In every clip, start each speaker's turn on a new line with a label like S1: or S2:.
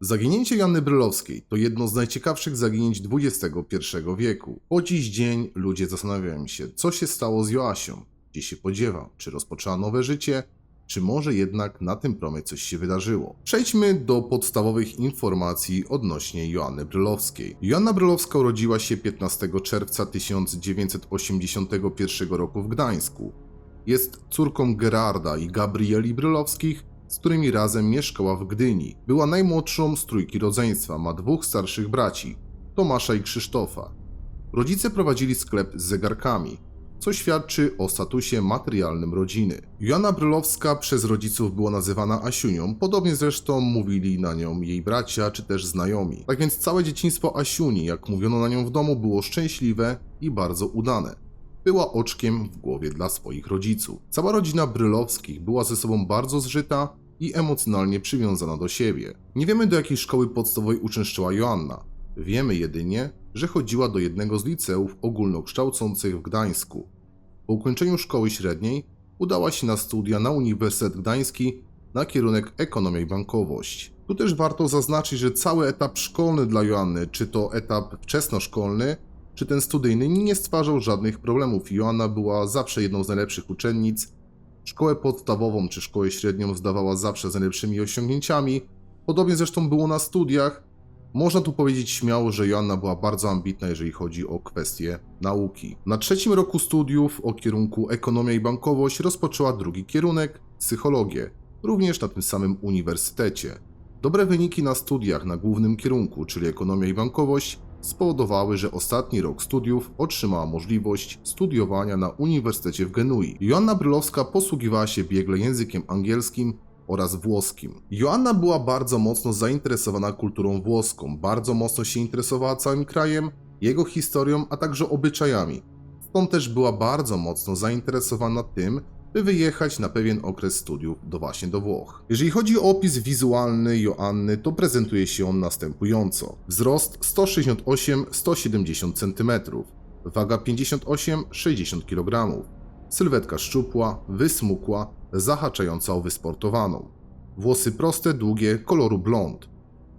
S1: Zaginięcie Janny Brylowskiej to jedno z najciekawszych zaginięć XXI wieku. Po dziś dzień ludzie zastanawiają się, co się stało z Joasią, gdzie się podziewa, czy rozpoczęła nowe życie, czy może jednak na tym promie coś się wydarzyło. Przejdźmy do podstawowych informacji odnośnie Joanny Brylowskiej. Joanna Brylowska urodziła się 15 czerwca 1981 roku w Gdańsku. Jest córką Gerarda i Gabrieli Brylowskich, z którymi razem mieszkała w Gdyni. Była najmłodszą z trójki rodzeństwa, ma dwóch starszych braci, Tomasza i Krzysztofa. Rodzice prowadzili sklep z zegarkami, co świadczy o statusie materialnym rodziny. Joanna Brylowska przez rodziców była nazywana Asiunią, podobnie zresztą mówili na nią jej bracia czy też znajomi. Tak więc całe dzieciństwo Asiuni, jak mówiono na nią w domu, było szczęśliwe i bardzo udane była oczkiem w głowie dla swoich rodziców. Cała rodzina Brylowskich była ze sobą bardzo zżyta i emocjonalnie przywiązana do siebie. Nie wiemy do jakiej szkoły podstawowej uczęszczała Joanna. Wiemy jedynie, że chodziła do jednego z liceów ogólnokształcących w Gdańsku. Po ukończeniu szkoły średniej udała się na studia na Uniwersytet Gdański na kierunek ekonomia i bankowość. Tu też warto zaznaczyć, że cały etap szkolny dla Joanny, czy to etap wczesnoszkolny, czy ten studyjny nie stwarzał żadnych problemów. Joanna była zawsze jedną z najlepszych uczennic. Szkołę podstawową czy szkołę średnią zdawała zawsze z najlepszymi osiągnięciami. Podobnie zresztą było na studiach. Można tu powiedzieć śmiało, że Joanna była bardzo ambitna, jeżeli chodzi o kwestie nauki. Na trzecim roku studiów o kierunku ekonomia i bankowość rozpoczęła drugi kierunek psychologię, również na tym samym uniwersytecie. Dobre wyniki na studiach na głównym kierunku, czyli ekonomia i bankowość, spowodowały, że ostatni rok studiów otrzymała możliwość studiowania na Uniwersytecie w Genui. Joanna Brylowska posługiwała się biegle językiem angielskim oraz włoskim. Joanna była bardzo mocno zainteresowana kulturą włoską, bardzo mocno się interesowała całym krajem, jego historią, a także obyczajami. Stąd też była bardzo mocno zainteresowana tym, by wyjechać na pewien okres studiów do właśnie do Włoch. Jeżeli chodzi o opis wizualny Joanny, to prezentuje się on następująco. Wzrost 168-170 cm, waga 58-60 kg, sylwetka szczupła, wysmukła, zahaczająca o wysportowaną. Włosy proste, długie, koloru blond.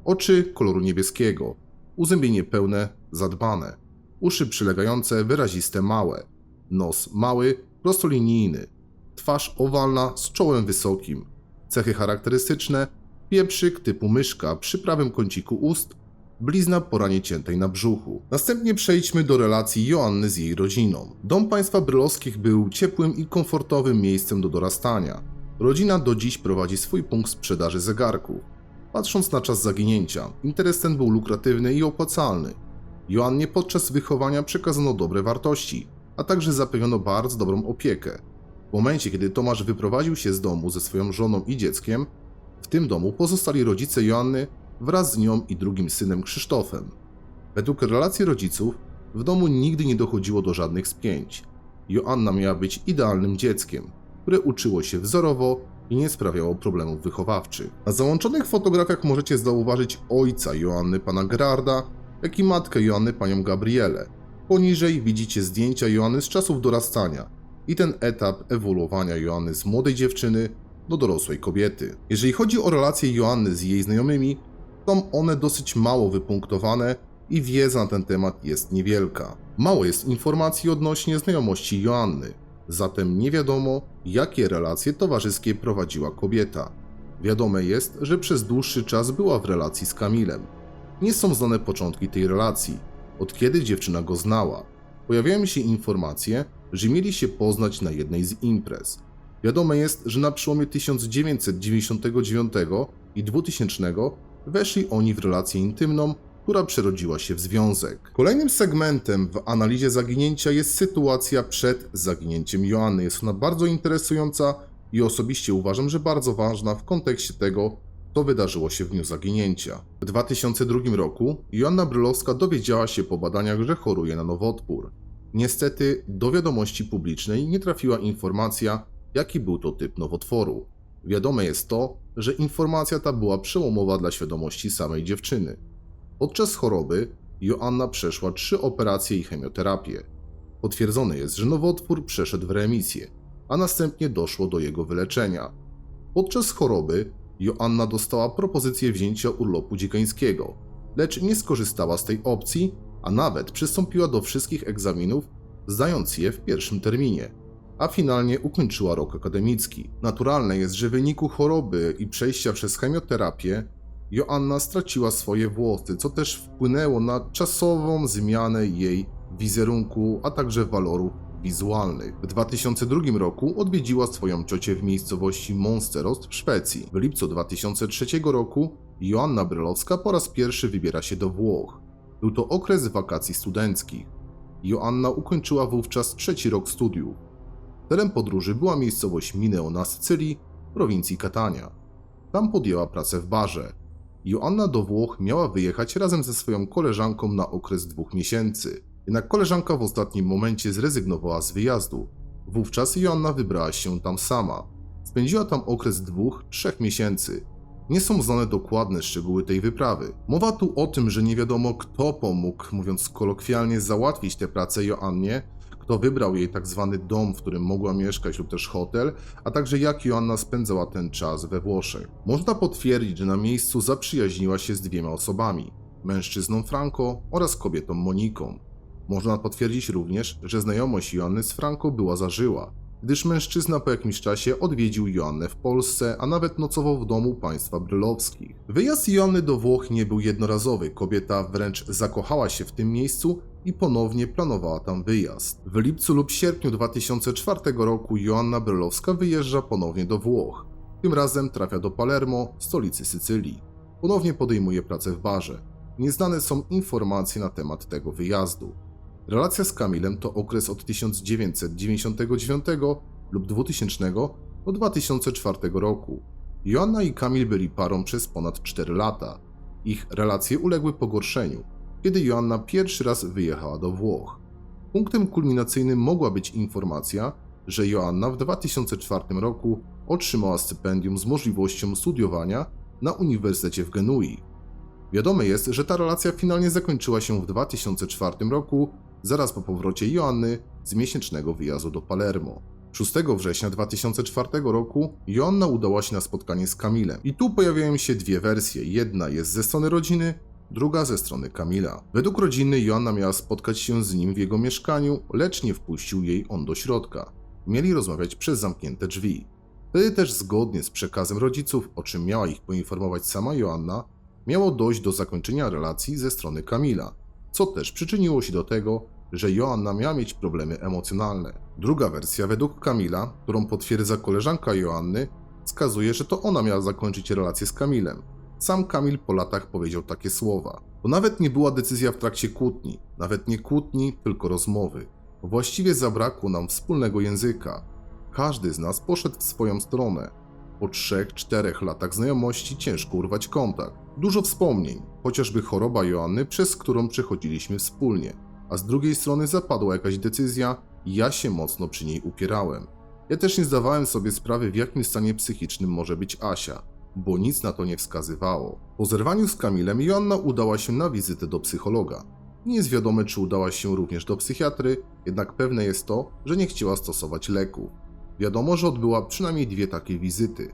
S1: Oczy koloru niebieskiego. Uzębienie pełne, zadbane. Uszy przylegające, wyraziste, małe. Nos mały, prostolinijny twarz owalna z czołem wysokim. Cechy charakterystyczne: pieprzyk typu myszka przy prawym kąciku ust, blizna po ranie ciętej na brzuchu. Następnie przejdźmy do relacji Joanny z jej rodziną. Dom państwa brylowskich był ciepłym i komfortowym miejscem do dorastania. Rodzina do dziś prowadzi swój punkt sprzedaży zegarków. Patrząc na czas zaginięcia, interes ten był lukratywny i opłacalny. Joannie podczas wychowania przekazano dobre wartości, a także zapewniono bardzo dobrą opiekę. W momencie, kiedy Tomasz wyprowadził się z domu ze swoją żoną i dzieckiem, w tym domu pozostali rodzice Joanny wraz z nią i drugim synem Krzysztofem. Według relacji rodziców, w domu nigdy nie dochodziło do żadnych spięć. Joanna miała być idealnym dzieckiem, które uczyło się wzorowo i nie sprawiało problemów wychowawczych. Na załączonych fotografiach możecie zauważyć ojca Joanny, pana Gerarda, jak i matkę Joanny, panią Gabrielę. Poniżej widzicie zdjęcia Joanny z czasów dorastania – i ten etap ewoluowania Joanny z młodej dziewczyny do dorosłej kobiety. Jeżeli chodzi o relacje Joanny z jej znajomymi, są one dosyć mało wypunktowane i wiedza na ten temat jest niewielka. Mało jest informacji odnośnie znajomości Joanny, zatem nie wiadomo, jakie relacje towarzyskie prowadziła kobieta. Wiadome jest, że przez dłuższy czas była w relacji z Kamilem. Nie są znane początki tej relacji, od kiedy dziewczyna go znała. Pojawiają się informacje, że mieli się poznać na jednej z imprez. Wiadome jest, że na przełomie 1999 i 2000 weszli oni w relację intymną, która przerodziła się w związek. Kolejnym segmentem w analizie zaginięcia jest sytuacja przed zaginięciem Joanny. Jest ona bardzo interesująca i osobiście uważam, że bardzo ważna w kontekście tego, co wydarzyło się w dniu zaginięcia. W 2002 roku Joanna Brylowska dowiedziała się po badaniach, że choruje na nowotwór. Niestety do wiadomości publicznej nie trafiła informacja, jaki był to typ nowotworu. Wiadome jest to, że informacja ta była przełomowa dla świadomości samej dziewczyny. Podczas choroby Joanna przeszła trzy operacje i chemioterapię. Potwierdzone jest, że nowotwór przeszedł w remisję, a następnie doszło do jego wyleczenia. Podczas choroby Joanna dostała propozycję wzięcia urlopu dziekańskiego, lecz nie skorzystała z tej opcji, a nawet przystąpiła do wszystkich egzaminów, zdając je w pierwszym terminie, a finalnie ukończyła rok akademicki. Naturalne jest, że w wyniku choroby i przejścia przez chemioterapię Joanna straciła swoje włosy, co też wpłynęło na czasową zmianę jej wizerunku, a także walorów wizualnych. W 2002 roku odwiedziła swoją ciocię w miejscowości Monsterost w Szwecji. W lipcu 2003 roku Joanna Brylowska po raz pierwszy wybiera się do Włoch. Był to okres wakacji studenckich. Joanna ukończyła wówczas trzeci rok studiów. Celem podróży była miejscowość Mineo na Sycylii, prowincji Catania. Tam podjęła pracę w barze. Joanna do Włoch miała wyjechać razem ze swoją koleżanką na okres dwóch miesięcy. Jednak koleżanka w ostatnim momencie zrezygnowała z wyjazdu. Wówczas Joanna wybrała się tam sama. Spędziła tam okres dwóch, trzech miesięcy. Nie są znane dokładne szczegóły tej wyprawy. Mowa tu o tym, że nie wiadomo kto pomógł, mówiąc kolokwialnie, załatwić tę pracę Joannie, kto wybrał jej tak zwany dom, w którym mogła mieszkać lub też hotel, a także jak Joanna spędzała ten czas we Włoszech. Można potwierdzić, że na miejscu zaprzyjaźniła się z dwiema osobami, mężczyzną Franco oraz kobietą Moniką. Można potwierdzić również, że znajomość Joanny z Franco była zażyła, gdyż mężczyzna po jakimś czasie odwiedził Joannę w Polsce, a nawet nocował w domu państwa brylowskich. Wyjazd Joanny do Włoch nie był jednorazowy, kobieta wręcz zakochała się w tym miejscu i ponownie planowała tam wyjazd. W lipcu lub sierpniu 2004 roku Joanna Brylowska wyjeżdża ponownie do Włoch. Tym razem trafia do Palermo, stolicy Sycylii. Ponownie podejmuje pracę w barze. Nieznane są informacje na temat tego wyjazdu. Relacja z Kamilem to okres od 1999 lub 2000 do 2004 roku. Joanna i Kamil byli parą przez ponad 4 lata. Ich relacje uległy pogorszeniu, kiedy Joanna pierwszy raz wyjechała do Włoch. Punktem kulminacyjnym mogła być informacja, że Joanna w 2004 roku otrzymała stypendium z możliwością studiowania na Uniwersytecie w Genui. Wiadome jest, że ta relacja finalnie zakończyła się w 2004 roku, zaraz po powrocie Joanny z miesięcznego wyjazdu do Palermo. 6 września 2004 roku Joanna udała się na spotkanie z Kamilem. I tu pojawiają się dwie wersje. Jedna jest ze strony rodziny, druga ze strony Kamila. Według rodziny Joanna miała spotkać się z nim w jego mieszkaniu, lecz nie wpuścił jej on do środka. Mieli rozmawiać przez zamknięte drzwi. Wtedy też zgodnie z przekazem rodziców, o czym miała ich poinformować sama Joanna, miało dojść do zakończenia relacji ze strony Kamila, co też przyczyniło się do tego, że Joanna miała mieć problemy emocjonalne. Druga wersja według Kamila, którą potwierdza koleżanka Joanny, wskazuje, że to ona miała zakończyć relację z Kamilem. Sam Kamil po latach powiedział takie słowa. To nawet nie była decyzja w trakcie kłótni, nawet nie kłótni, tylko rozmowy. Właściwie zabrakło nam wspólnego języka. Każdy z nas poszedł w swoją stronę. Po trzech, czterech latach znajomości ciężko urwać kontakt. Dużo wspomnień, chociażby choroba Joanny, przez którą przechodziliśmy wspólnie. A z drugiej strony zapadła jakaś decyzja i ja się mocno przy niej upierałem. Ja też nie zdawałem sobie sprawy, w jakim stanie psychicznym może być Asia, bo nic na to nie wskazywało. Po zerwaniu z Kamilem Joanna udała się na wizytę do psychologa. Nie jest wiadome, czy udała się również do psychiatry, jednak pewne jest to, że nie chciała stosować leków. Wiadomo, że odbyła przynajmniej dwie takie wizyty.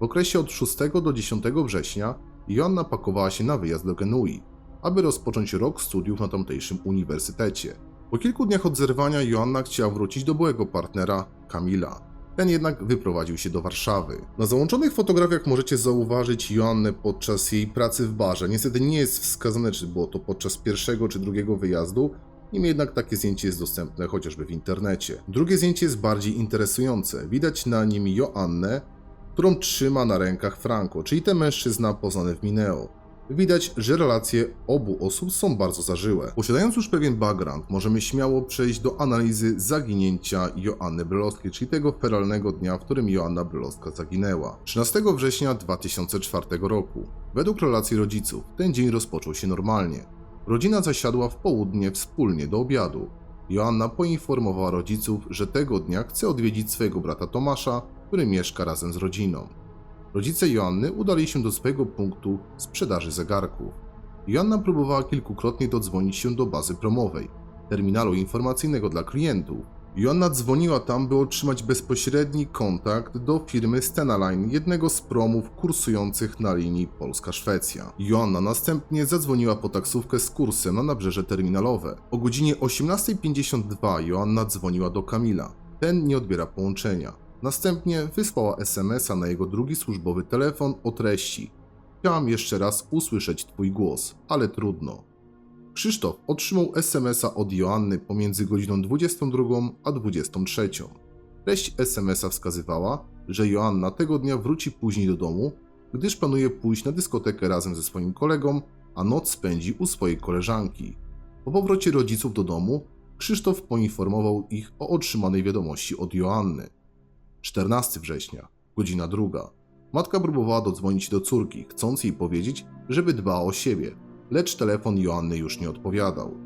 S1: W okresie od 6 do 10 września Joanna pakowała się na wyjazd do Genui, aby rozpocząć rok studiów na tamtejszym uniwersytecie. Po kilku dniach od zerwania Joanna chciała wrócić do byłego partnera, Kamila. Ten jednak wyprowadził się do Warszawy. Na załączonych fotografiach możecie zauważyć Joannę podczas jej pracy w barze. Niestety nie jest wskazane, czy było to podczas pierwszego czy drugiego wyjazdu, Niemniej jednak takie zdjęcie jest dostępne chociażby w internecie. Drugie zdjęcie jest bardziej interesujące. Widać na nim Joannę, którą trzyma na rękach Franco, czyli ten mężczyzna poznany w Mineo. Widać, że relacje obu osób są bardzo zażyłe. Posiadając już pewien background, możemy śmiało przejść do analizy zaginięcia Joanny Brylowskiej, czyli tego feralnego dnia, w którym Joanna Brylowska zaginęła. 13 września 2004 roku. Według relacji rodziców, ten dzień rozpoczął się normalnie. Rodzina zasiadła w południe wspólnie do obiadu. Joanna poinformowała rodziców, że tego dnia chce odwiedzić swojego brata Tomasza, który mieszka razem z rodziną. Rodzice Joanny udali się do swojego punktu sprzedaży zegarków. Joanna próbowała kilkukrotnie dodzwonić się do bazy promowej, terminalu informacyjnego dla klientów. Joanna dzwoniła tam, by otrzymać bezpośredni kontakt do firmy Stena Line, jednego z promów kursujących na linii Polska-Szwecja. Joanna następnie zadzwoniła po taksówkę z kursem na nabrzeże terminalowe. O godzinie 18.52 Joanna dzwoniła do Kamila. Ten nie odbiera połączenia. Następnie wysłała SMS-a na jego drugi służbowy telefon o treści. Chciałam jeszcze raz usłyszeć twój głos, ale trudno. Krzysztof otrzymał SMS-a od Joanny pomiędzy godziną 22 a 23. Treść SMS-a wskazywała, że Joanna tego dnia wróci później do domu, gdyż planuje pójść na dyskotekę razem ze swoim kolegą, a noc spędzi u swojej koleżanki. Po powrocie rodziców do domu, Krzysztof poinformował ich o otrzymanej wiadomości od Joanny. 14 września, godzina druga. Matka próbowała dodzwonić do córki, chcąc jej powiedzieć, żeby dbała o siebie, lecz telefon Joanny już nie odpowiadał.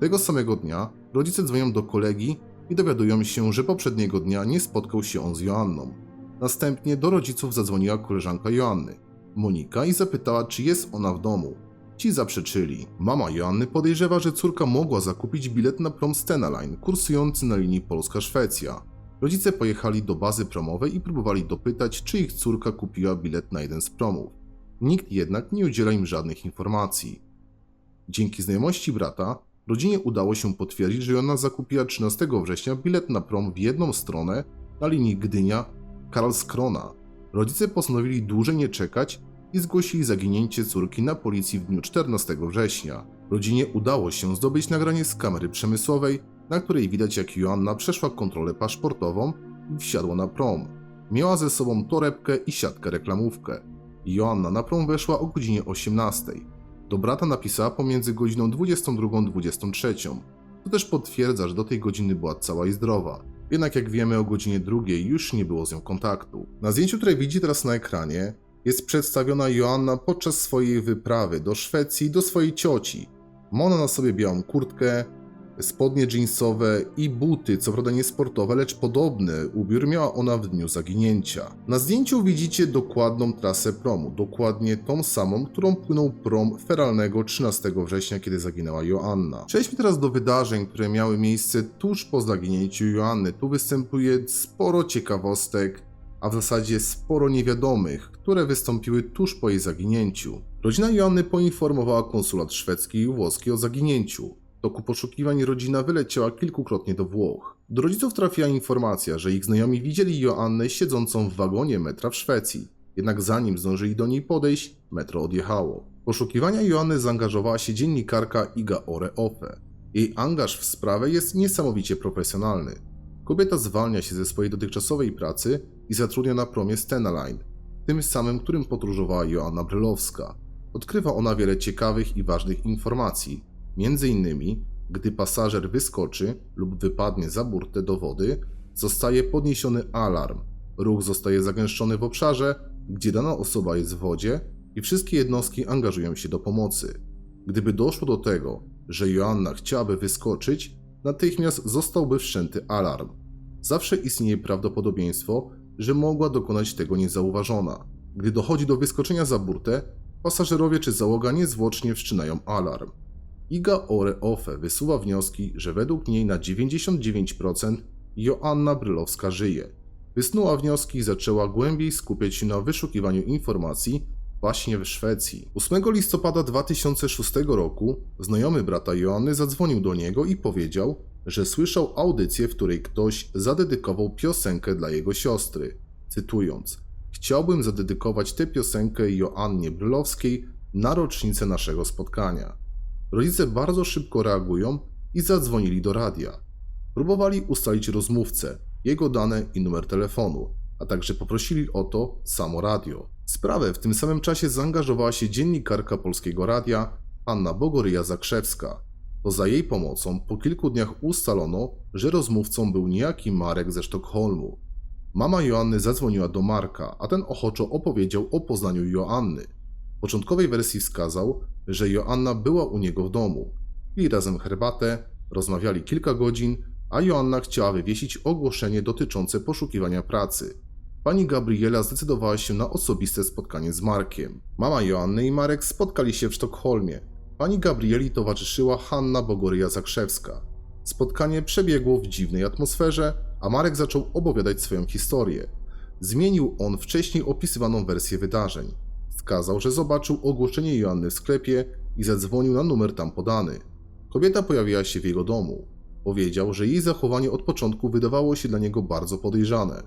S1: Tego samego dnia rodzice dzwonią do kolegi i dowiadują się, że poprzedniego dnia nie spotkał się on z Joanną. Następnie do rodziców zadzwoniła koleżanka Joanny, Monika, i zapytała, czy jest ona w domu. Ci zaprzeczyli. Mama Joanny podejrzewa, że córka mogła zakupić bilet na prom Stena Line, kursujący na linii Polska-Szwecja. Rodzice pojechali do bazy promowej i próbowali dopytać, czy ich córka kupiła bilet na jeden z promów. Nikt jednak nie udziela im żadnych informacji. Dzięki znajomości brata, rodzinie udało się potwierdzić, że Joanna zakupiła 13 września bilet na prom w jedną stronę na linii Gdynia-Karlskrona. Rodzice postanowili dłużej nie czekać i zgłosili zaginięcie córki na policji w dniu 14 września. Rodzinie udało się zdobyć nagranie z kamery przemysłowej, na której widać jak Joanna przeszła kontrolę paszportową i wsiadła na prom. Miała ze sobą torebkę i siatkę reklamówkę. Joanna na prom weszła o godzinie 18. Do brata napisała pomiędzy godziną 22 a 23. To też potwierdza, że do tej godziny była cała i zdrowa. Jednak jak wiemy o godzinie drugiej już nie było z nią kontaktu. Na zdjęciu, które widzi teraz na ekranie, jest przedstawiona Joanna podczas swojej wyprawy do Szwecji do swojej cioci. Ma ona na sobie białą kurtkę, spodnie jeansowe i buty, co prawda nie sportowe, lecz podobny ubiór miała ona w dniu zaginięcia. Na zdjęciu widzicie dokładną trasę promu, dokładnie tą samą, którą płynął prom feralnego 13 września, kiedy zaginęła Joanna. Przejdźmy teraz do wydarzeń, które miały miejsce tuż po zaginięciu Joanny. Tu występuje sporo ciekawostek, a w zasadzie sporo niewiadomych, które wystąpiły tuż po jej zaginięciu. Rodzina Joanny poinformowała konsulat szwedzki i włoski o zaginięciu. Toku poszukiwań rodzina wyleciała kilkukrotnie do Włoch. Do rodziców trafiła informacja, że ich znajomi widzieli Joannę siedzącą w wagonie metra w Szwecji. Jednak zanim zdążyli do niej podejść, metro odjechało. W Poszukiwania Joanny zaangażowała się dziennikarka Iga Ore Ofe. Jej angaż w sprawę jest niesamowicie profesjonalny. Kobieta zwalnia się ze swojej dotychczasowej pracy i zatrudnia na promie Stena Line, tym samym, którym podróżowała Joanna Brylowska. Odkrywa ona wiele ciekawych i ważnych informacji, między innymi, gdy pasażer wyskoczy lub wypadnie za burtę do wody, zostaje podniesiony alarm. Ruch zostaje zagęszczony w obszarze, gdzie dana osoba jest w wodzie i wszystkie jednostki angażują się do pomocy. Gdyby doszło do tego, że Joanna chciałaby wyskoczyć, natychmiast zostałby wszczęty alarm. Zawsze istnieje prawdopodobieństwo, że mogła dokonać tego niezauważona. Gdy dochodzi do wyskoczenia za burtę, pasażerowie czy załoga niezwłocznie wszczynają alarm. Iga Ore Ofe wysuwa wnioski, że według niej na 99% Joanna Brylowska żyje. Wysnuła wnioski i zaczęła głębiej skupiać się na wyszukiwaniu informacji właśnie w Szwecji. 8 listopada 2006 roku znajomy brata Joanny zadzwonił do niego i powiedział, że słyszał audycję, w której ktoś zadedykował piosenkę dla jego siostry. Cytując: Chciałbym zadedykować tę piosenkę Joannie Brylowskiej na rocznicę naszego spotkania. Rodzice bardzo szybko reagują i zadzwonili do radia. Próbowali ustalić rozmówcę, jego dane i numer telefonu, a także poprosili o to samo radio. Sprawę w tym samym czasie zaangażowała się dziennikarka polskiego radia Anna Bogoryja Zakrzewska. To za jej pomocą po kilku dniach ustalono, że rozmówcą był niejaki Marek ze Sztokholmu. Mama Joanny zadzwoniła do Marka, a ten ochoczo opowiedział o poznaniu Joanny. W początkowej wersji wskazał, że Joanna była u niego w domu. Pili razem herbatę, rozmawiali kilka godzin, a Joanna chciała wywiesić ogłoszenie dotyczące poszukiwania pracy. Pani Gabriela zdecydowała się na osobiste spotkanie z Markiem. Mama Joanny i Marek spotkali się w Sztokholmie. Pani Gabrieli towarzyszyła Hanna Bogoryja Zakrzewska. Spotkanie przebiegło w dziwnej atmosferze, a Marek zaczął opowiadać swoją historię. Zmienił on wcześniej opisywaną wersję wydarzeń. Wskazał, że zobaczył ogłoszenie Joanny w sklepie i zadzwonił na numer tam podany. Kobieta pojawiła się w jego domu. Powiedział, że jej zachowanie od początku wydawało się dla niego bardzo podejrzane.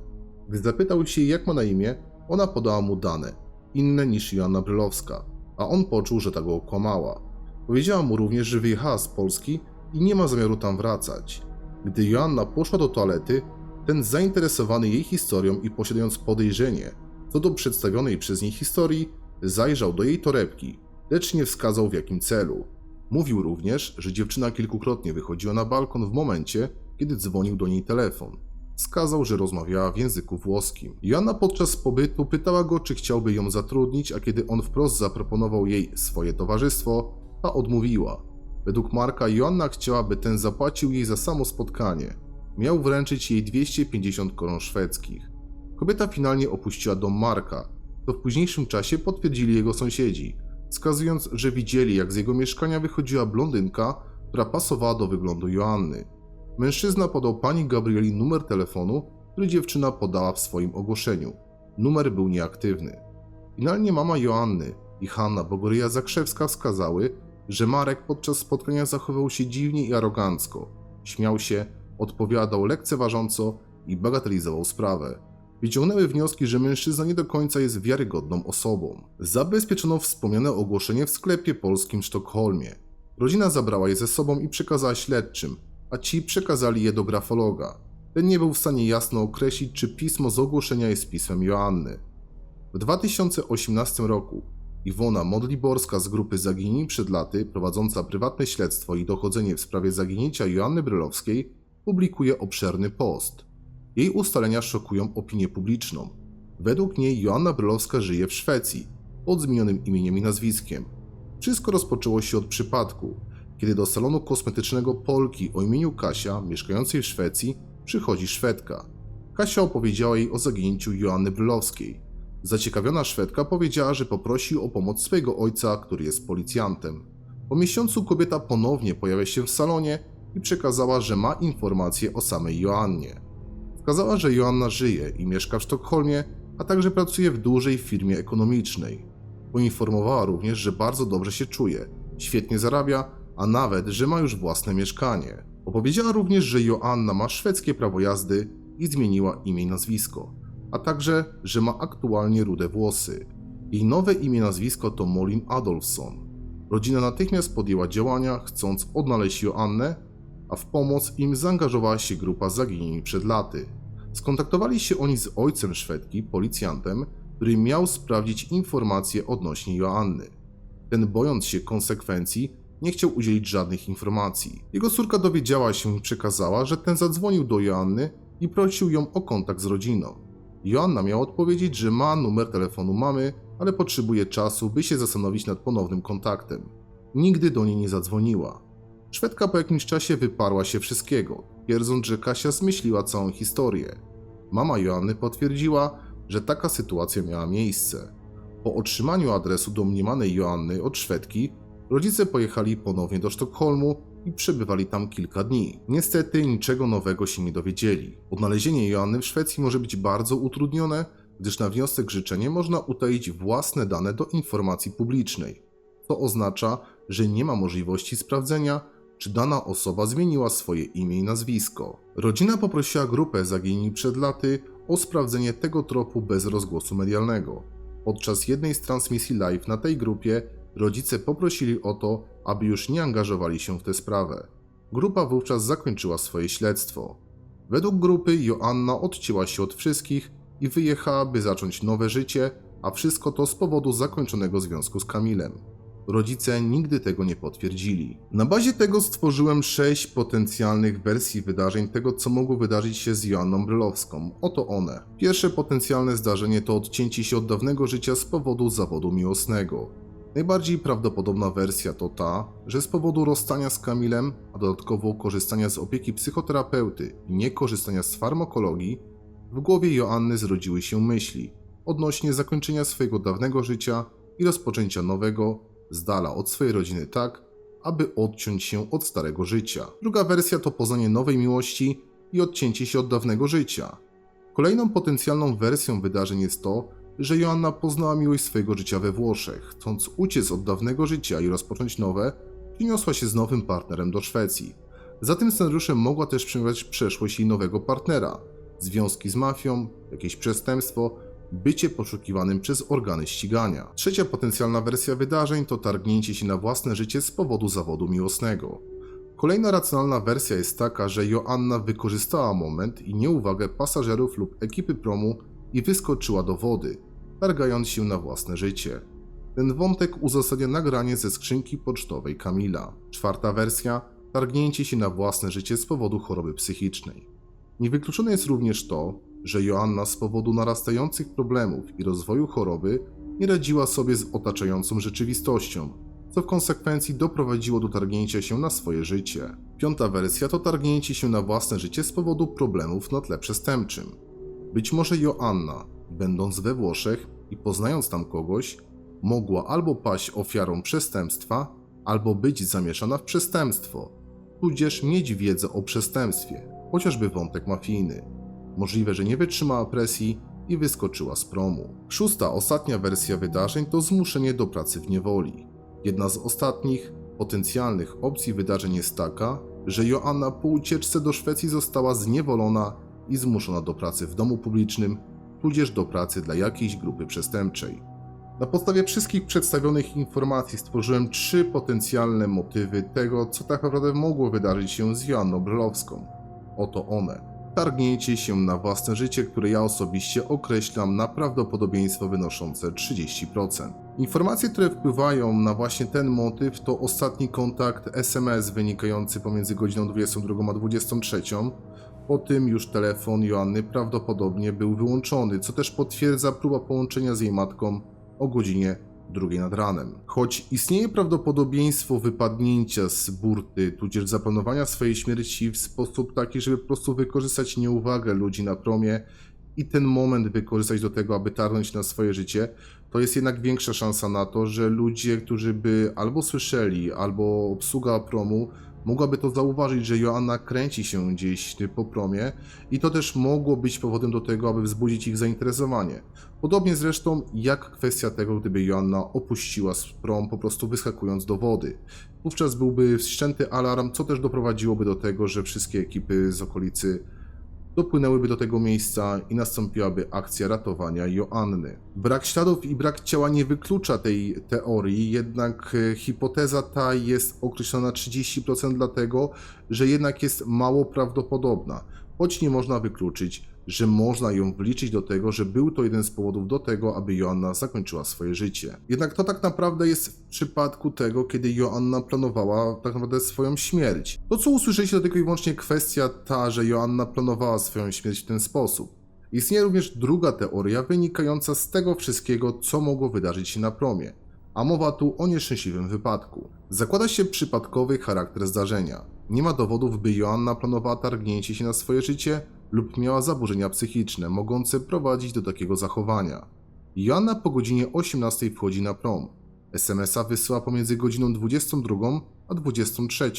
S1: Gdy zapytał się jej, jak ma na imię, ona podała mu dane, inne niż Joanna Brylowska, a on poczuł, że ta go okłamała. Powiedziała mu również, że wyjechała z Polski i nie ma zamiaru tam wracać. Gdy Joanna poszła do toalety, ten zainteresowany jej historią i posiadając podejrzenie co do przedstawionej przez niej historii, zajrzał do jej torebki, lecz nie wskazał w jakim celu. Mówił również, że dziewczyna kilkukrotnie wychodziła na balkon w momencie, kiedy dzwonił do niej telefon. Wskazał, że rozmawiała w języku włoskim. Joanna podczas pobytu pytała go, czy chciałby ją zatrudnić, a kiedy on wprost zaproponował jej swoje towarzystwo, ta odmówiła. Według Marka Joanna chciała, by ten zapłacił jej za samo spotkanie. Miał wręczyć jej 250 koron szwedzkich. Kobieta finalnie opuściła dom Marka, to w późniejszym czasie potwierdzili jego sąsiedzi, wskazując, że widzieli, jak z jego mieszkania wychodziła blondynka, która pasowała do wyglądu Joanny. Mężczyzna podał pani Gabrieli numer telefonu, który dziewczyna podała w swoim ogłoszeniu. Numer był nieaktywny. Finalnie mama Joanny i Hanna Bogoryja Zakrzewska wskazały, że Marek podczas spotkania zachowywał się dziwnie i arogancko. Śmiał się, odpowiadał lekceważąco i bagatelizował sprawę. Wyciągnęły wnioski, że mężczyzna nie do końca jest wiarygodną osobą. Zabezpieczono wspomniane ogłoszenie w sklepie polskim w Sztokholmie. Rodzina zabrała je ze sobą i przekazała śledczym, a ci przekazali je do grafologa. Ten nie był w stanie jasno określić, czy pismo z ogłoszenia jest pismem Joanny. W 2018 roku Iwona Modliborska z grupy Zaginieni przed laty, prowadząca prywatne śledztwo i dochodzenie w sprawie zaginięcia Joanny Brylowskiej, publikuje obszerny post. Jej ustalenia szokują opinię publiczną. Według niej Joanna Brylowska żyje w Szwecji, pod zmienionym imieniem i nazwiskiem. Wszystko rozpoczęło się od przypadku, kiedy do salonu kosmetycznego Polki o imieniu Kasia, mieszkającej w Szwecji, przychodzi Szwedka. Kasia opowiedziała jej o zaginięciu Joanny Brylowskiej. Zaciekawiona Szwedka powiedziała, że poprosi o pomoc swojego ojca, który jest policjantem. Po miesiącu kobieta ponownie pojawia się w salonie i przekazała, że ma informacje o samej Joannie. Wskazała, że Joanna żyje i mieszka w Sztokholmie, a także pracuje w dużej firmie ekonomicznej. Poinformowała również, że bardzo dobrze się czuje, świetnie zarabia, a nawet, że ma już własne mieszkanie. Opowiedziała również, że Joanna ma szwedzkie prawo jazdy i zmieniła imię i nazwisko, a także, że ma aktualnie rude włosy. Jej nowe imię i nazwisko to Molin Adolfsson. Rodzina natychmiast podjęła działania, chcąc odnaleźć Joannę, a w pomoc im zaangażowała się grupa zaginieni przed laty. Skontaktowali się oni z ojcem Szwedki, policjantem, który miał sprawdzić informacje odnośnie Joanny. Ten, bojąc się konsekwencji, nie chciał udzielić żadnych informacji. Jego córka dowiedziała się i przekazała, że ten zadzwonił do Joanny i prosił ją o kontakt z rodziną. Joanna miała odpowiedzieć, że ma numer telefonu mamy, ale potrzebuje czasu, by się zastanowić nad ponownym kontaktem. Nigdy do niej nie zadzwoniła. Szwedka po jakimś czasie wyparła się wszystkiego, twierdząc, że Kasia zmyśliła całą historię. Mama Joanny potwierdziła, że taka sytuacja miała miejsce. Po otrzymaniu adresu domniemanej Joanny od Szwedki, rodzice pojechali ponownie do Sztokholmu i przebywali tam kilka dni. Niestety niczego nowego się nie dowiedzieli. Odnalezienie Joanny w Szwecji może być bardzo utrudnione, gdyż na wniosek życzenie można utaić własne dane do informacji publicznej. To oznacza, że nie ma możliwości sprawdzenia, czy dana osoba zmieniła swoje imię i nazwisko. Rodzina poprosiła grupę zaginieni przed laty o sprawdzenie tego tropu bez rozgłosu medialnego. Podczas jednej z transmisji live na tej grupie rodzice poprosili o to, aby już nie angażowali się w tę sprawę. Grupa wówczas zakończyła swoje śledztwo. Według grupy Joanna odcięła się od wszystkich i wyjechała, by zacząć nowe życie, a wszystko to z powodu zakończonego związku z Kamilem. Rodzice nigdy tego nie potwierdzili. Na bazie tego stworzyłem sześć potencjalnych wersji wydarzeń tego, co mogło wydarzyć się z Joanną Brylowską. Oto one. Pierwsze potencjalne zdarzenie to odcięcie się od dawnego życia z powodu zawodu miłosnego. Najbardziej prawdopodobna wersja to ta, że z powodu rozstania z Kamilem, a dodatkowo korzystania z opieki psychoterapeuty i nie korzystania z farmakologii, w głowie Joanny zrodziły się myśli odnośnie zakończenia swojego dawnego życia i rozpoczęcia nowego, z dala od swojej rodziny tak, aby odciąć się od starego życia. Druga wersja to poznanie nowej miłości i odcięcie się od dawnego życia. Kolejną potencjalną wersją wydarzeń jest to, że Joanna poznała miłość swojego życia we Włoszech. Chcąc uciec od dawnego życia i rozpocząć nowe, przeniosła się z nowym partnerem do Szwecji. Za tym scenariuszem mogła też przyjmować przeszłość jej nowego partnera, związki z mafią, jakieś przestępstwo, bycie poszukiwanym przez organy ścigania. Trzecia potencjalna wersja wydarzeń to targnięcie się na własne życie z powodu zawodu miłosnego. Kolejna racjonalna wersja jest taka, że Joanna wykorzystała moment i nieuwagę pasażerów lub ekipy promu i wyskoczyła do wody, targając się na własne życie. Ten wątek uzasadnia nagranie ze skrzynki pocztowej Kamila. Czwarta wersja targnięcie się na własne życie z powodu choroby psychicznej. Niewykluczone jest również to, że Joanna z powodu narastających problemów i rozwoju choroby nie radziła sobie z otaczającą rzeczywistością, co w konsekwencji doprowadziło do targnięcia się na swoje życie. Piąta wersja to targnięcie się na własne życie z powodu problemów na tle przestępczym. Być może Joanna, będąc we Włoszech i poznając tam kogoś, mogła albo paść ofiarą przestępstwa, albo być zamieszana w przestępstwo, tudzież mieć wiedzę o przestępstwie, chociażby wątek mafijny. Możliwe, że nie wytrzymała presji i wyskoczyła z promu. Szósta, ostatnia wersja wydarzeń to zmuszenie do pracy w niewoli. Jedna z ostatnich, potencjalnych opcji wydarzeń jest taka, że Joanna po ucieczce do Szwecji została zniewolona i zmuszona do pracy w domu publicznym, tudzież do pracy dla jakiejś grupy przestępczej. Na podstawie wszystkich przedstawionych informacji stworzyłem trzy potencjalne motywy tego, co tak naprawdę mogło wydarzyć się z Joanną Brylowską. Oto one. Targnięcie się na własne życie, które ja osobiście określam na prawdopodobieństwo wynoszące 30%. Informacje, które wpływają na właśnie ten motyw to ostatni kontakt SMS wynikający pomiędzy godziną 22 a 23. Po tym już telefon Joanny prawdopodobnie był wyłączony, co też potwierdza próba połączenia z jej matką o godzinie drugiej nad ranem. Choć istnieje prawdopodobieństwo wypadnięcia z burty, tudzież zaplanowania swojej śmierci w sposób taki, żeby po prostu wykorzystać nieuwagę ludzi na promie i ten moment wykorzystać do tego, aby tarnąć na swoje życie, to jest jednak większa szansa na to, że ludzie, którzy by albo słyszeli, albo obsługa promu, mogłaby to zauważyć, że Joanna kręci się gdzieś po promie i to też mogło być powodem do tego, aby wzbudzić ich zainteresowanie. Podobnie zresztą jak kwestia tego, gdyby Joanna opuściła prom po prostu wyskakując do wody. Wówczas byłby wszczęty alarm, co też doprowadziłoby do tego, że wszystkie ekipy z okolicy dopłynęłyby do tego miejsca i nastąpiłaby akcja ratowania Joanny. Brak śladów i brak ciała nie wyklucza tej teorii, jednak e, hipoteza ta jest określona 30% dlatego, że jednak jest mało prawdopodobna, choć nie można wykluczyć, że można ją wliczyć do tego, że był to jeden z powodów do tego, aby Joanna zakończyła swoje życie. Jednak to tak naprawdę jest w przypadku tego, kiedy Joanna planowała tak naprawdę swoją śmierć. To, co usłyszeliście, to tylko i wyłącznie kwestia ta, że Joanna planowała swoją śmierć w ten sposób. Istnieje również druga teoria wynikająca z tego wszystkiego, co mogło wydarzyć się na promie. A mowa tu o nieszczęśliwym wypadku. Zakłada się przypadkowy charakter zdarzenia. Nie ma dowodów, by Joanna planowała targnięcie się na swoje życie lub miała zaburzenia psychiczne mogące prowadzić do takiego zachowania. Joanna po godzinie 18 wchodzi na prom. SMS-a wysyła pomiędzy godziną 22 a 23,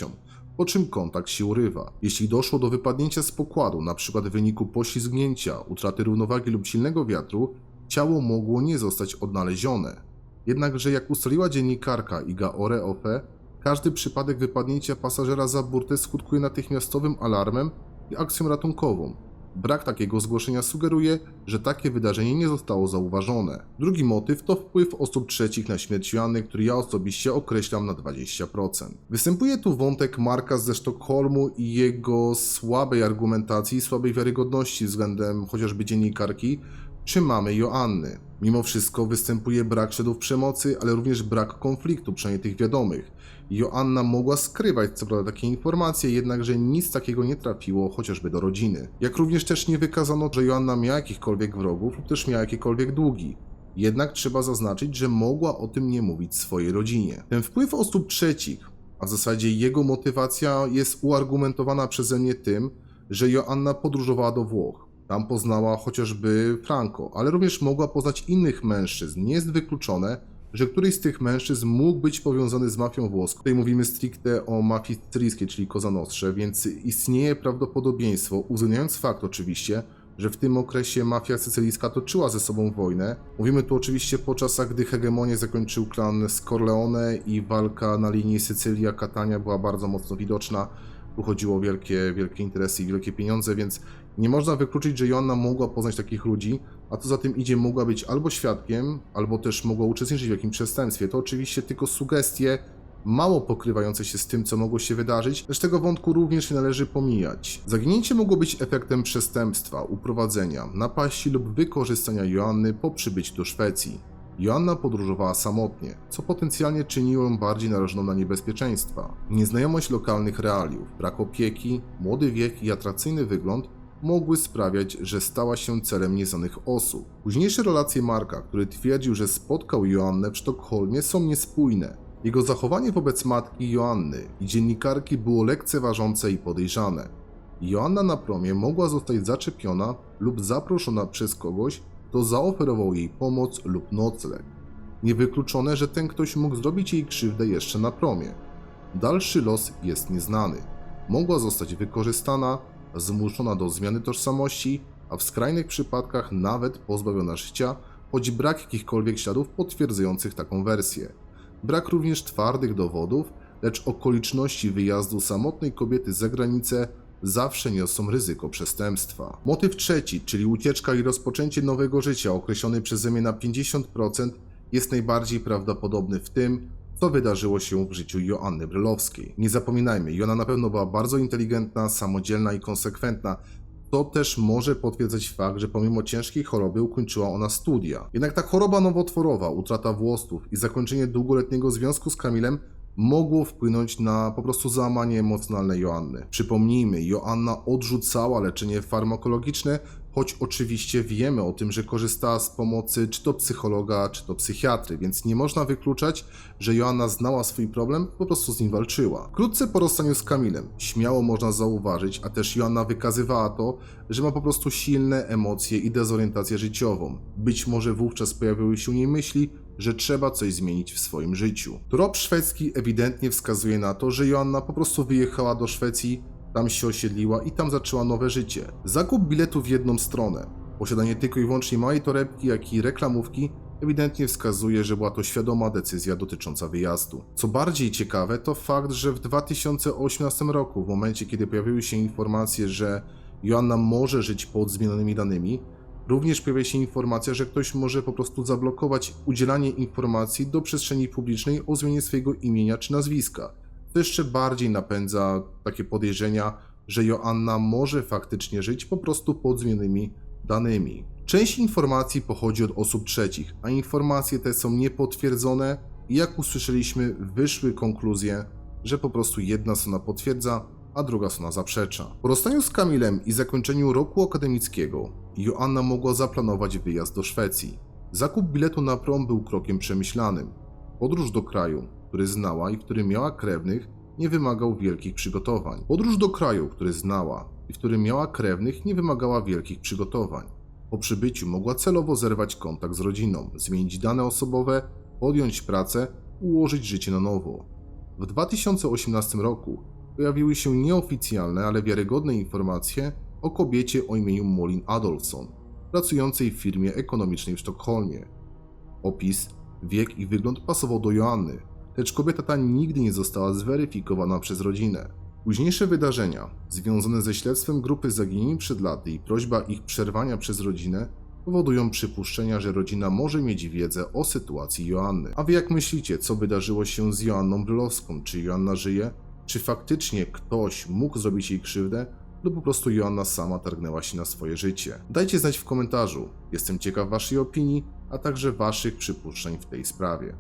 S1: po czym kontakt się urywa. Jeśli doszło do wypadnięcia z pokładu, np. w wyniku poślizgnięcia, utraty równowagi lub silnego wiatru, ciało mogło nie zostać odnalezione. Jednakże jak ustaliła dziennikarka Iga Oreofe, każdy przypadek wypadnięcia pasażera za burtę skutkuje natychmiastowym alarmem i akcją ratunkową. Brak takiego zgłoszenia sugeruje, że takie wydarzenie nie zostało zauważone. Drugi motyw to wpływ osób trzecich na śmierć Joanny, który ja osobiście określam na 20%. Występuje tu wątek Marka ze Sztokholmu i jego słabej argumentacji, słabej wiarygodności względem chociażby dziennikarki, czy mamy Joanny. Mimo wszystko występuje brak śladów przemocy, ale również brak konfliktu, przynajmniej tych wiadomych. Joanna mogła skrywać co prawda takie informacje, jednakże nic takiego nie trafiło chociażby do rodziny. Jak również też nie wykazano, że Joanna miała jakichkolwiek wrogów lub też miała jakiekolwiek długi. Jednak trzeba zaznaczyć, że mogła o tym nie mówić swojej rodzinie. Ten wpływ osób trzecich, a w zasadzie jego motywacja jest uargumentowana przeze mnie tym, że Joanna podróżowała do Włoch. Tam poznała chociażby Franco, ale również mogła poznać innych mężczyzn. Nie jest wykluczone, że któryś z tych mężczyzn mógł być powiązany z mafią włoską. Tutaj mówimy stricte o mafii sycylijskiej, czyli Cosa Nostra, więc istnieje prawdopodobieństwo, uwzględniając fakt oczywiście, że w tym okresie mafia sycylijska toczyła ze sobą wojnę. Mówimy tu oczywiście po czasach, gdy hegemonię zakończył klan Scorleone i walka na linii Sycylia-Catania była bardzo mocno widoczna. Tu chodziło o wielkie, wielkie interesy i wielkie pieniądze, więc nie można wykluczyć, że Joanna mogła poznać takich ludzi, a co za tym idzie, mogła być albo świadkiem, albo też mogła uczestniczyć w jakimś przestępstwie. To oczywiście tylko sugestie, mało pokrywające się z tym, co mogło się wydarzyć, lecz tego wątku również nie należy pomijać. Zaginięcie mogło być efektem przestępstwa, uprowadzenia, napaści lub wykorzystania Joanny po przybyciu do Szwecji. Joanna podróżowała samotnie, co potencjalnie czyniło ją bardziej narażoną na niebezpieczeństwa. Nieznajomość lokalnych realiów, brak opieki, młody wiek i atrakcyjny wygląd mogły sprawiać, że stała się celem nieznanych osób. Późniejsze relacje Marka, który twierdził, że spotkał Joannę w Sztokholmie są niespójne. Jego zachowanie wobec matki Joanny i dziennikarki było lekceważące i podejrzane. Joanna na promie mogła zostać zaczepiona lub zaproszona przez kogoś, kto zaoferował jej pomoc lub nocleg. Niewykluczone, że ten ktoś mógł zrobić jej krzywdę jeszcze na promie. Dalszy los jest nieznany. Mogła zostać wykorzystana, zmuszona do zmiany tożsamości, a w skrajnych przypadkach nawet pozbawiona życia, choć brak jakichkolwiek śladów potwierdzających taką wersję. Brak również twardych dowodów, lecz okoliczności wyjazdu samotnej kobiety za granicę zawsze niosą ryzyko przestępstwa. Motyw trzeci, czyli ucieczka i rozpoczęcie nowego życia, określony przeze mnie na 50%, jest najbardziej prawdopodobny w tym, co wydarzyło się w życiu Joanny Brylowskiej. Nie zapominajmy, Joanna na pewno była bardzo inteligentna, samodzielna i konsekwentna. To też może potwierdzać fakt, że pomimo ciężkiej choroby ukończyła ona studia. Jednak ta choroba nowotworowa, utrata włosów i zakończenie długoletniego związku z Kamilem mogło wpłynąć na po prostu załamanie emocjonalne Joanny. Przypomnijmy, Joanna odrzucała leczenie farmakologiczne, choć oczywiście wiemy o tym, że korzystała z pomocy czy to psychologa, czy to psychiatry, więc nie można wykluczać, że Joanna znała swój problem, po prostu z nim walczyła. Wkrótce po rozstaniu z Kamilem, śmiało można zauważyć, a też Joanna wykazywała to, że ma po prostu silne emocje i dezorientację życiową. Być może wówczas pojawiły się u niej myśli, że trzeba coś zmienić w swoim życiu. Trop szwedzki ewidentnie wskazuje na to, że Joanna po prostu wyjechała do Szwecji, tam się osiedliła i tam zaczęła nowe życie. Zakup biletu w jedną stronę, posiadanie tylko i wyłącznie małej torebki, jak i reklamówki ewidentnie wskazuje, że była to świadoma decyzja dotycząca wyjazdu. Co bardziej ciekawe, to fakt, że w 2018 roku, w momencie kiedy pojawiły się informacje, że Joanna może żyć pod zmienionymi danymi, Również pojawia się informacja, że ktoś może po prostu zablokować udzielanie informacji do przestrzeni publicznej o zmianie swojego imienia czy nazwiska. To jeszcze bardziej napędza takie podejrzenia, że Joanna może faktycznie żyć po prostu pod zmienionymi danymi. Część informacji pochodzi od osób trzecich, a informacje te są niepotwierdzone i jak usłyszeliśmy, wyszły konkluzje, że po prostu jedna strona potwierdza, a druga strona zaprzecza. Po rozstaniu z Kamilem i zakończeniu roku akademickiego, Joanna mogła zaplanować wyjazd do Szwecji. Zakup biletu na prom był krokiem przemyślanym. Podróż do kraju, który znała i w którym miała krewnych, nie wymagał wielkich przygotowań. Podróż do kraju, który znała i w którym miała krewnych, nie wymagała wielkich przygotowań. Po przybyciu mogła celowo zerwać kontakt z rodziną, zmienić dane osobowe, podjąć pracę, ułożyć życie na nowo. W 2018 roku pojawiły się nieoficjalne, ale wiarygodne informacje o kobiecie o imieniu Molin Adolfsson, pracującej w firmie ekonomicznej w Sztokholmie. Opis, wiek i wygląd pasował do Joanny, lecz kobieta ta nigdy nie została zweryfikowana przez rodzinę. Późniejsze wydarzenia, związane ze śledztwem grupy zaginieni przed laty i prośba ich przerwania przez rodzinę, powodują przypuszczenia, że rodzina może mieć wiedzę o sytuacji Joanny. A wy jak myślicie, co wydarzyło się z Joanną Brylowską? Czy Joanna żyje? Czy faktycznie ktoś mógł zrobić jej krzywdę? Lub po prostu Joanna sama targnęła się na swoje życie. Dajcie znać w komentarzu. Jestem ciekaw waszej opinii, a także waszych przypuszczeń w tej sprawie.